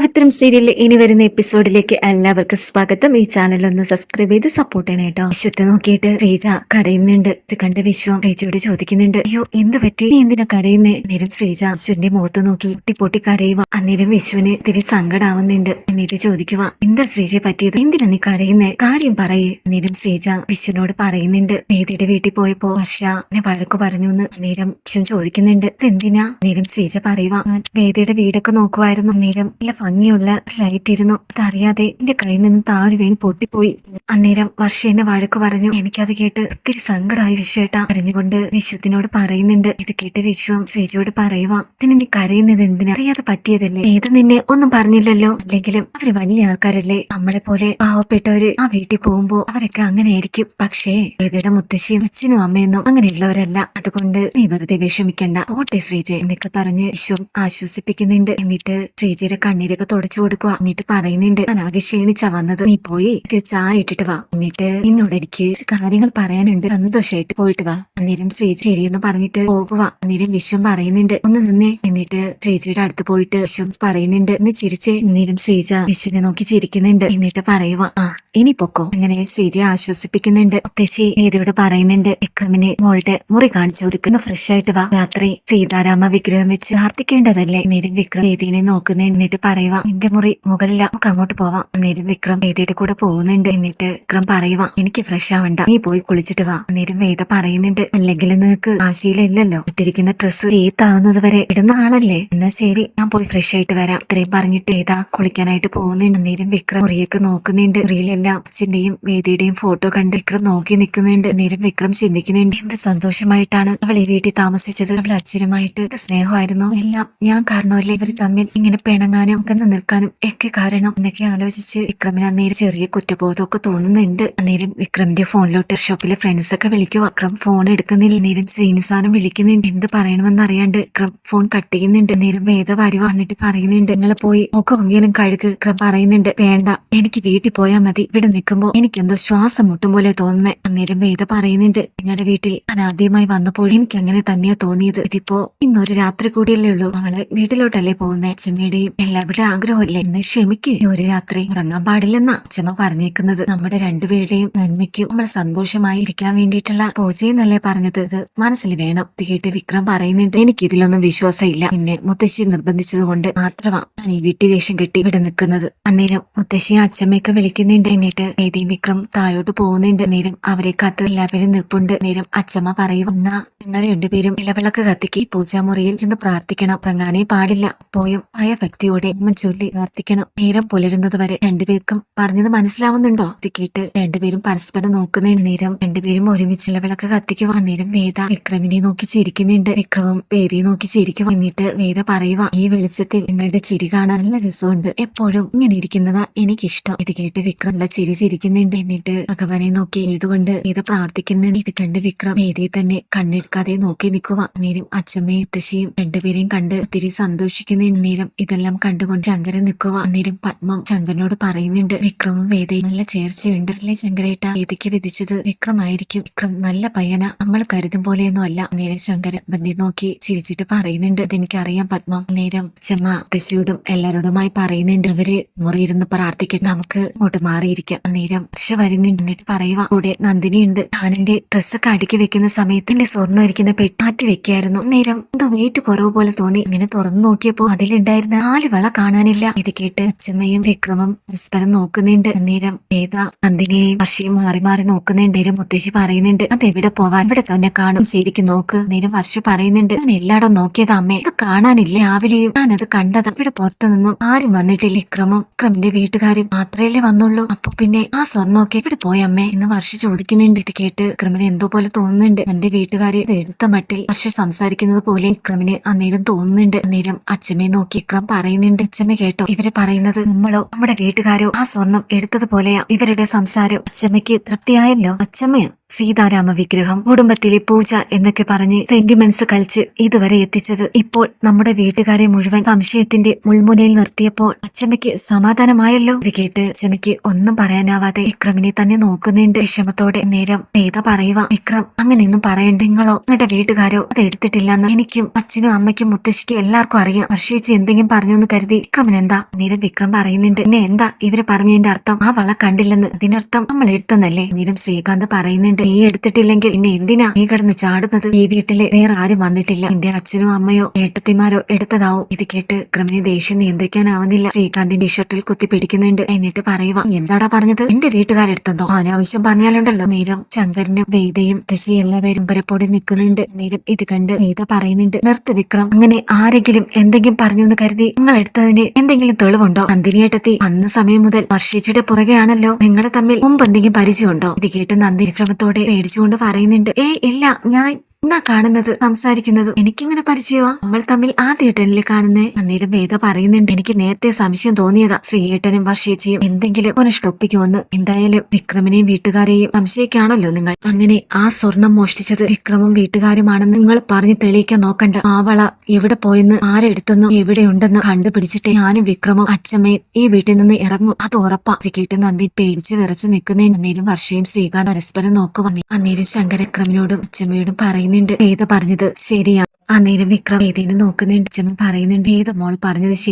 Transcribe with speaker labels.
Speaker 1: പവിത്രം സീരിയലിലെ ഇനി വരുന്ന എപ്പിസോഡിലേക്ക് എല്ലാവർക്കും സ്വാഗതം. ഈ ചാനൽ ഒന്ന് സബ്സ്ക്രൈബ് ചെയ്ത് സപ്പോർട്ട് ചെയ്യണം കേട്ടോ. വിശ്വത്തെ നോക്കിയിട്ട് ശ്രീജ കരയുന്നുണ്ട്. ഇത് കണ്ട വിശ്വം ശ്രീജയോട് ചോദിക്കുന്നുണ്ട്. അയ്യോ എന്ത് പറ്റി? നീ എന്തിനാ കരയുന്നേ? അന്നേരം ശ്രീജ വിശ്വന്റെ മുഖത്ത് നോക്കി പൊട്ടി പൊട്ടി കരയുക അന്നേരം വിശ്വന് ഇത്തിരി സങ്കടാവുന്നുണ്ട്. എന്നിട്ട് ചോദിക്കുക എന്താ ശ്രീജയെ പറ്റിയത്? എന്തിനാ നീ കരയുന്നേ? കാര്യം പറയേ. അന്നേരം ശ്രീജ വിശ്വനോട് പറയുന്നുണ്ട് വേദിയുടെ വീട്ടിൽ പോയപ്പോ വർഷ എന്നെ വഴക്ക് പറഞ്ഞു എന്ന് അന്നേരം വിശ്വൻ ചോദിക്കുന്നുണ്ട് ഇതെന്തിനാ? അന്നേരം ശ്രീജ പറയുക ഞാൻ വേദിയുടെ വീടൊക്കെ നോക്കുവായിരുന്നു. അന്നേരം നല്ല ഭംഗിയുള്ള ലൈറ്റ് ഇരുന്നു. അതറിയാതെ എന്റെ കയ്യിൽ നിന്ന് താഴെ വീണ് പൊട്ടിപ്പോയി. അന്നേരം വർഷ എന്നെ വഴക്ക് പറഞ്ഞു. എനിക്കത് കേട്ട് ഒത്തിരി സങ്കടമായി വിശ്വേട്ടാ. കരഞ്ഞുകൊണ്ട് വിശ്വത്തിനോട് പറയുന്നുണ്ട്. ഇത് കേട്ട് വിശ്വം ശ്രീജിയോട് പറയുക ഇതിന് നീ കരയുന്നത് എന്തിനാ? അറിയാതെ പറ്റിയതല്ലേ? ഏത് നിന്നെ ഒന്നും പറഞ്ഞില്ലല്ലോ? അല്ലെങ്കിലും അവർ വലിയ ആൾക്കാരല്ലേ? നമ്മളെ പോലെ പാവപ്പെട്ടവര് ആ വീട്ടിൽ പോകുമ്പോ അവരൊക്കെ അങ്ങനെ ആയിരിക്കും പക്ഷേ ഏതയുടെ മുത്തശ്ശിയും അച്ഛനും അമ്മയെന്നും അങ്ങനെയുള്ളവരല്ല. അതുകൊണ്ട് നീ വെറുതെ വിഷമിക്കണ്ട. ഓട്ടെ ശ്രീജ എന്നൊക്കെ പറഞ്ഞ് വിശ്വം ആശ്വസിപ്പിക്കുന്നുണ്ട്. എന്നിട്ട് ശ്രീജയുടെ കണ്ണീരൊക്കെ തുടച്ചു കൊടുക്കുക. എന്നിട്ട് പറയുന്നുണ്ട് ഞാൻ ആകെ ക്ഷീണിച്ചാ വന്നത്. നീ പോയി ചായ ഇട്ടിട്ട് വാ. എന്നിട്ട് നിന്നോട് എനിക്ക് കാര്യങ്ങൾ പറയാനുണ്ട്. സന്തോഷമായിട്ട് പോയിട്ട് വാ. അന്നേരം ശ്രീജി ശരിയെന്ന് പറഞ്ഞിട്ട് പോകുക അന്നേരം വിശ്വം പറയുന്നുണ്ട് ഒന്ന് നിന്നേ. എന്നിട്ട് ശ്രീജിയുടെ അടുത്ത് പോയിട്ട് വിശ്വം പറയുന്നുണ്ട് എന്ന് ചിരിച്ചേ. അന്നേരം ശ്രീജ വിശ്വനെ നോക്കി ചിരിക്കുന്നുണ്ട്. എന്നിട്ട് പറയുക ആ ഇനി പൊക്കോ. അങ്ങനെ ശ്രീജയെ ആശ്വസിപ്പിക്കുന്നുണ്ട്. മുത്തശ്ശി ഏതോട് പറയുന്നുണ്ട്? വിക്രമിന് മോളുടെ മുറി കാണിച്ചു കൊടുക്കുന്നു. ഫ്രഷ് ആയിട്ട് വാ. രാത്രി സീതാരാമ വിഗ്രഹം വെച്ച് പ്രാർത്ഥിക്കേണ്ടതല്ലേ? നേരം വിക്രം ഏതിനെ നോക്കുന്ന എന്നിട്ട് പറയുക എന്റെ മുറി മുകളില. നമുക്ക് അങ്ങോട്ട് പോവാം. നേരം വിക്രം വേദിയുടെ കൂടെ പോകുന്നുണ്ട്. എന്നിട്ട് വിക്രം പറയുക എനിക്ക് ഫ്രഷ് ആവണ്ട. നീ പോയി കുളിച്ചിട്ട് വാ. നേരം വേദ പറയുന്നുണ്ട് അല്ലെങ്കിൽ നിനക്ക് ആശയിലില്ലല്ലോ. ഇട്ടിരിക്കുന്ന ഡ്രസ്സ് ചീത്താവുന്നത് വരെ ഇടുന്ന ആളല്ലേ? എന്നാ ശരി ഞാൻ പോയി ഫ്രഷ് ആയിട്ട് വരാം. ഇത്രയും പറഞ്ഞിട്ട് ഏതാ കുളിക്കാനായിട്ട് പോകുന്നുണ്ട്. നേരം വിക്രം മുറിയൊക്കെ നോക്കുന്നുണ്ട്. മുറിയിലെല്ലാം അച്ഛന്റെയും വേദിയുടെയും ഫോട്ടോ കണ്ട് വിക്രം നോക്കി നിൽക്കുന്നുണ്ട്. നേരം വിക്രം ചിന്തിക്കുന്നുണ്ട്. എന്ത് സന്തോഷമായിട്ടാണ് അവൾ ഈ വീട്ടിൽ താമസിച്ചത്? അവൾ അച്ഛനുമായിട്ട് സ്നേഹമായിരുന്നു? എല്ലാം ഞാൻ കാരണമല്ലേ ഇവർ തമ്മിൽ ഇങ്ങനെ പിണങ്ങാനും ഒക്കെ നിൽക്കാനും ഒക്കെ കാരണം എന്നൊക്കെ ആലോചിച്ച് വിക്രമിന് അന്നേരം ചെറിയ കുറ്റബോധമൊക്കെ തോന്നുന്നുണ്ട്. അന്നേരം വിക്രമിന്റെ ഫോണിലോട്ട് ഷോപ്പിലെ ഫ്രണ്ട്സ് ഒക്കെ വിളിക്കും വിക്രം ഫോൺ എടുക്കുന്നില്ല. നേരം ശ്രീനിസാനം വിളിക്കുന്നുണ്ട്. എന്ത് പറയണമെന്ന് അറിയാണ്ട് വിക്രം ഫോൺ കട്ട് ചെയ്യുന്നുണ്ട്. നേരം വേദ വരുവ. വന്നിട്ട് പറയുന്നുണ്ട്. നിങ്ങൾ പോയി ഒക്കെ എങ്കിലും കഴുക് വിക്രം പറയുന്നുണ്ട്. വേണ്ട. എനിക്ക് വീട്ടിൽ പോയാൽ മതി. ഇവിടെ നിൽക്കുമ്പോ എനിക്കെന്തോ ശ്വാസം മുട്ടും പോലെ തോന്നുന്നേ. അന്നേരം വേദ പറയുന്നുണ്ട് നിങ്ങളുടെ വീട്ടിൽ ഞാൻ ആദ്യമായി വന്നപ്പോൾ എനിക്ക് അങ്ങനെ തന്നെയാ തോന്നിയത്. ഇതിപ്പോ ഇന്നൊരു രാത്രി കൂടിയല്ലേ ഉള്ളൂ. നമ്മൾ വീട്ടിലോട്ടല്ലേ പോകുന്നേ? അച്ഛമ്മയുടെയും എല്ലാവരുടെ ആഗ്രഹമല്ലേ എന്ന് ക്ഷമിക്ക്. ഒരു രാത്രി ഉറങ്ങാൻ പാടില്ലെന്നാ അച്ഛമ്മ പറഞ്ഞേക്കുന്നത്. നമ്മുടെ രണ്ടുപേരുടെയും നന്മയ്ക്കും നമ്മൾ സന്തോഷമായി ഇരിക്കാൻ വേണ്ടിയിട്ടുള്ള പൂജയെന്നല്ലേ പറഞ്ഞത്. ഇത് മനസ്സിൽ വേണം. ഇത് കേട്ട് വിക്രം പറയുന്നുണ്ട് എനിക്ക് ഇതിലൊന്നും വിശ്വാസമില്ല. പിന്നെ മുത്തശ്ശി നിർബന്ധിച്ചത് കൊണ്ട് മാത്രമാ ഞാൻ ഈ വീട്ടുവേഷം കെട്ടി ഇവിടെ നിൽക്കുന്നത്. അന്നേരം മുത്തശ്ശിയും അച്ഛമ്മയൊക്കെ വിളിക്കുന്നുണ്ട് എന്നിട്ട് വേദിയും വിക്രം താഴോട്ട് പോകുന്നുണ്ട്. നേരം അവരെ കത്ത് എല്ലാവരും നിൽപ്പുണ്ട്. നേരം അച്ഛമ്മ പറയുന്ന നിങ്ങൾ രണ്ടുപേരും ഇലവിളക്ക് കത്തിക്ക്. പൂജാമുറിയിൽ ചെന്ന് പ്രാർത്ഥിക്കണം. പ്രങ്ങാനെ പാടില്ല. പോയും വ്യക്തിയോടെ അമ്മ ചൊല്ലി പ്രാർത്ഥിക്കണം. നേരം പുലരുന്നത് വരെ രണ്ടുപേർക്കും പറഞ്ഞത് മനസ്സിലാവുന്നുണ്ടോ? കത്തിക്കിട്ട് കേട്ട് രണ്ടുപേരും പരസ്പരം നോക്കുന്നുണ്ട്. നേരം രണ്ടുപേരും ഒരുമിച്ച് ഇലവിളക്ക് കത്തിക്കുക. നേരം വേദ വിക്രമിനെ നോക്കി ചിരിക്കുന്നുണ്ട്. വിക്രമം വേദിയെ നോക്കി ചിരിക്കുക. എന്നിട്ട് വേദ പറയുക ഈ വെളിച്ചത്തിൽ നിങ്ങളുടെ ചിരി കാണാൻ നല്ല രസമുണ്ട്. എപ്പോഴും ഇങ്ങനെ ഇരിക്കുന്നതാ എനിക്കിഷ്ടം. ഇത് കേട്ട് വിക്രം ചിരി ചിരിക്കുന്നുണ്ട്. എന്നിട്ട് ഭഗവാനെ നോക്കി എഴുതുകൊണ്ട് വേദ പ്രാർത്ഥിക്കുന്ന ഇത് കണ്ട് വിക്രം വേദിയെ തന്നെ കണ്ണെടുക്കാതെ നോക്കി നിൽക്കുക നേരം അച്ഛമ്മയും മുത്തശ്ശിയും രണ്ടുപേരെയും കണ്ട് ഒത്തിരി സന്തോഷിക്കുന്ന നേരം ഇതെല്ലാം കണ്ടുകൊണ്ട് ശങ്കരൻ നിൽക്കുക അന്നേരം പത്മം ശങ്കരനോട് പറയുന്നുണ്ട് വിക്രമും വേദയും നല്ല ചേർച്ചയുണ്ട് അല്ലേ ശങ്കരേട്ട? വേദിക്ക് വിധിച്ചത് വിക്രമായിരിക്കും. വിക്രം നല്ല പയ്യന. നമ്മൾ കരുതും പോലെയൊന്നും അല്ല. നേരം ശങ്കരൻ ബന്ധി നോക്കി ചിരിച്ചിട്ട് പറയുന്നുണ്ട് ഇതെനിക്കറിയാം പത്മം. നേരം അച്ഛമ്മ മുത്തശ്ശിയോടും എല്ലാവരോടുമായി പറയുന്നുണ്ട് അവർ മുറിയിരുന്ന് പ്രാർത്ഥിക്കട്ടെ. നമുക്ക് ഇങ്ങോട്ട് മാറിയിരിക്കാം. അന്നേരം വർഷ വരുന്നുണ്ട് എന്നിട്ട് പറയുക കൂടെ നന്ദിനിയുണ്ട്. ഞാൻ എന്റെ ഡ്രസ്സൊക്കെ അടുക്കി വെക്കുന്ന സമയത്ത് എന്റെ സ്വർണം ഇരിക്കുന്ന പെട്ടാറ്റി വെക്കായിരുന്നു. അന്നേരം എന്തോ വെയിറ്റ് കുറവ് പോലെ തോന്നി. ഇങ്ങനെ തുറന്നു നോക്കിയപ്പോ അതിലുണ്ടായിരുന്ന നാല് വള കാണാനില്ല. ഇത് കേട്ട് അച്ഛമ്മയും വിക്രമം പരസ്പരം നോക്കുന്നുണ്ട്. അന്നേരം ഏത നന്ദിനിയെയും വർഷയും മാറി മാറി നോക്കുന്നുണ്ട്. നേരം മുത്തശ്ശി പറയുന്നുണ്ട് അത് എവിടെ പോവാൻ? ഇവിടെ തന്നെ കാണും. ശരിക്കും നോക്ക്. നേരം വർഷ പറയുന്നുണ്ട് ഞാൻ എല്ലായിടും നോക്കിയത് അമ്മേ. ഇത് കാണാനില്ല. രാവിലെയും ഞാനത് കണ്ടത്. ഇവിടെ പുറത്തു നിന്നും ആരും വന്നിട്ടില്ല. വിക്രമം വിക്രമിന്റെ വീട്ടുകാരും മാത്രമല്ലേ വന്നുള്ളൂ. അപ്പൊ പിന്നെ ആ സ്വർണമൊക്കെ എവിടെ പോയി അമ്മേ? എന്ന് വർഷ ചോദിക്കുന്നുണ്ട്. ഇത് കേട്ട് വിക്രമിന് എന്തോ പോലെ തോന്നുന്നുണ്ട്. എന്റെ വീട്ടുകാര് എടുത്ത മട്ടിൽ വർഷ സംസാരിക്കുന്നത് പോലെ വിക്രമിന് അന്നേരം തോന്നുന്നുണ്ട്. അന്നേരം അച്ഛമ്മയെ നോക്കി വിക്രം പറയുന്നുണ്ട്. അച്ഛമ്മ കേട്ടോ ഇവർ പറയുന്നത് നമ്മളോ നമ്മുടെ വീട്ടുകാരോ ആ സ്വർണം എടുത്തതുപോലെയാ ഇവരുടെ സംസാരം. അച്ഛമ്മയ്ക്ക് തൃപ്തിയായല്ലോ? അച്ഛമ്മയോ? സീതാരാമ വിഗ്രഹം കുടുംബത്തിലെ പൂജ എന്നൊക്കെ പറഞ്ഞ് സെന്റിമെന്റ്സ് കളിച്ച് ഇതുവരെ എത്തിച്ചത്. ഇപ്പോൾ നമ്മുടെ വീട്ടുകാരെ മുഴുവൻ സംശയത്തിന്റെ മുൾമുനയിൽ നിർത്തിയപ്പോൾ അച്ചമ്മയ്ക്ക് സമാധാനമായല്ലോ. ഇത് കേട്ട് അച്ചമ്മയ്ക്ക് ഒന്നും പറയാനാവാതെ വിക്രമിനെ തന്നെ നോക്കുന്നുണ്ട്. വിഷമത്തോടെ നേരം വേദ പറയുക വിക്രം അങ്ങനെയൊന്നും പറയണ്ട നിങ്ങളോ നിങ്ങളുടെ വീട്ടുകാരോ അത് എടുത്തിട്ടില്ലെന്ന് എനിക്കും അച്ഛനും അമ്മയ്ക്കും മുത്തശ്ശിക്കും എല്ലാവർക്കും അറിയാം. വർഷിച്ച് എന്തെങ്കിലും പറഞ്ഞു എന്ന് കരുതി വിക്രമിന് എന്താ? നേരം വിക്രം പറയുന്നുണ്ട് പിന്നെ എന്താ? ഇവർ പറഞ്ഞതിന്റെ അർത്ഥം ആ വള കണ്ടില്ലെന്ന്. അതിനർത്ഥം നമ്മൾ എടുത്തെന്നല്ലേ നേരം ശ്രീകാന്ത് പറയുന്നുണ്ട് നീ എടുത്തിട്ടില്ലെങ്കിൽ പിന്നെ എന്തിനാ നീ കിടന്ന് ചാടുന്നത്? ഈ വീട്ടിലെ വേറെ ആരും വന്നിട്ടില്ല. എന്റെ അച്ഛനോ അമ്മയോ ഏട്ടത്തിമാരോ എടുത്തതാവും. ഇത് കേട്ട് വിക്രമിന് ദേഷ്യം നിയന്ത്രിക്കാനാവുന്നില്ല. ശ്രീകാന്തിന്റെ ഷർട്ടിൽ കുത്തി പിടിക്കുന്നുണ്ട്. എന്നിട്ട് പറയുക എന്താടാ പറഞ്ഞത്? എന്റെ വീട്ടുകാരെടുത്തതോ? അനാവശ്യം പറഞ്ഞാലുണ്ടല്ലോ. നേരം ശങ്കരനും വേദയും ദശി എല്ലാവരും പരപ്പോടി നിൽക്കുന്നുണ്ട്. നേരം ഇത് കണ്ട് വേദ പറയുന്നുണ്ട് നിർത്ത് വിക്രം. അങ്ങനെ ആരെങ്കിലും എന്തെങ്കിലും പറഞ്ഞു എന്ന് കരുതി നിങ്ങൾ എടുത്തതിന് എന്തെങ്കിലും തെളിവുണ്ടോ? നന്ദിനിയേട്ടത്തി അന്ന് സമയം മുതൽ വർഷിച്ചിട്ട് പുറകെയാണല്ലോ. നിങ്ങൾ തമ്മിൽ മുമ്പ് എന്തെങ്കിലും പരിചയമുണ്ടോ? ഇത് കേട്ട് നന്ദി വിക്രമത്തോടെ പേടിച്ചുകൊണ്ട് പറയുന്നുണ്ട് ഏയ് ഇല്ല ഞാൻ എന്നാ കാണുന്നത്? സംസാരിക്കുന്നത്. എനിക്കിങ്ങനെ പരിചയമാ നമ്മൾ തമ്മിൽ ആദ്യമായിട്ടല്ലേ കാണുന്നേ. അന്നേരം വേദ പറയുന്നുണ്ട് എനിക്ക് നേരത്തെ സംശയം തോന്നിയതാ. ശ്രീയേട്ടനും വർഷേച്ചിയും എന്തെങ്കിലും പുനഃഷ്ടൊപ്പിക്കുമെന്ന് എന്തായാലും വിക്രമിനെയും വീട്ടുകാരെയും സംശയിക്കാണല്ലോ നിങ്ങൾ. അങ്ങനെ ആ സ്വർണം മോഷ്ടിച്ചത് വിക്രമും വീട്ടുകാരുമാണെന്ന് നിങ്ങൾ പറഞ്ഞു തെളിയിക്കാൻ നോക്കണ്ട. ആവള വള എവിടെ പോയെന്ന്? ആരെടുത്തെന്ന് എവിടെയുണ്ടെന്ന് കണ്ടുപിടിച്ചിട്ട് ഞാനും വിക്രമും അച്ഛമ്മയും ഈ വീട്ടിൽ നിന്ന് ഇറങ്ങും. അത് ഉറപ്പാ. അത് കേട്ട് നന്ദി പേടിച്ച് വിറച്ച് നിൽക്കുന്നതിന് അന്നേരം വർഷയും ശ്രീകാന്ത് പരസ്പരം നോക്കുവന്നി. അന്നേരം ശങ്കരക്രമിനോടും അച്ഛമ്മയോടും പറയുന്നുണ്ട്. വേദ പറഞ്ഞത് ശരിയാണ്. അന്നേരം വിക്രം വേദേനെ നോക്കുന്നുണ്ട്. അച്ഛമ്മ പറയുന്നുണ്ട്. ഏത് മോൾ പറഞ്ഞത് ശരി